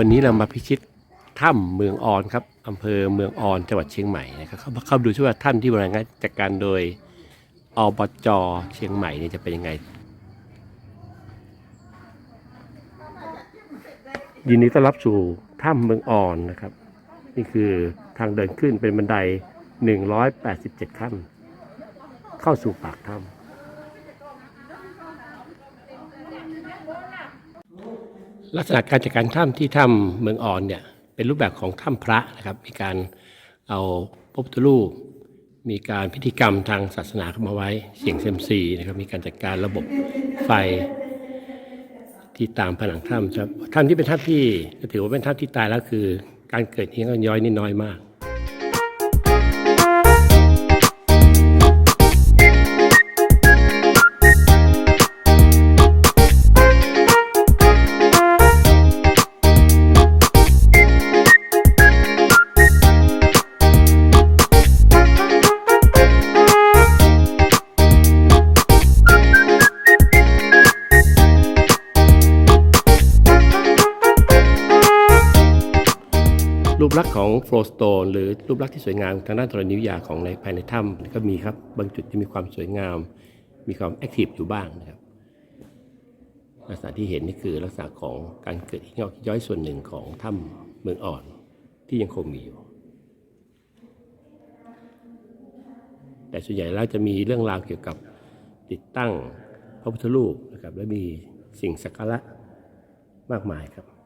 วันนี้เรามาพิชิตถ้ำเมืองออนครับอำเภอเมืองออนจังหวัดเชียงใหม่นะครับเข้าเข้าดูช่วยว่าถ้ำที่บริหารจัดการโดยอบจเชียงใหม่เนี่ยจะเป็นยังไง ยินดีต้อนรับสู่ถ้ำเมืองออนนะครับ นี่คือทางเดินขึ้นเป็นบันได 187 ขั้น เข้าสู่ปากถ้ำ ลักษณะการจัดการถ้ำที่ถ้ำเมืองอ่อนเนี่ยเป็นรูปแบบของถ้ำพระนะครับ มีการเอาพบตรูปมีการพิธีกรรมทางศาสนาเข้ามาไว้เสียงเซมซีนะครับมีการจัดการระบบไฟที่ตามผนังถ้ำครับถ้ำที่เป็นถ้ำที่ถือว่าเป็นถ้ำที่ตายแล้วคือ การเกิดเฮี้ยงย้อยนี่น้อยมาก ปลักษณ์ของโฟลสโตนหรือรูปลักษณ์ที่สวยงามทางด้านธรณีวิทยาของในภายในถ้ำก็มีครับบางจุดที่มีความสวยงาม มีความแอคทีฟอยู่บ้างนะครับลักษณะที่เห็นนี่คือลักษณะของการเกิดหินงอกย้อยส่วนหนึ่งของถ้ำเมืองอ่อนที่ยังคงมีอยู่ แต่ส่วนใหญ่แล้วจะมีเรื่องราวเกี่ยวกับติดตั้งพระพุทธรูปนะครับและมีสิ่งสักการะมากมายครับ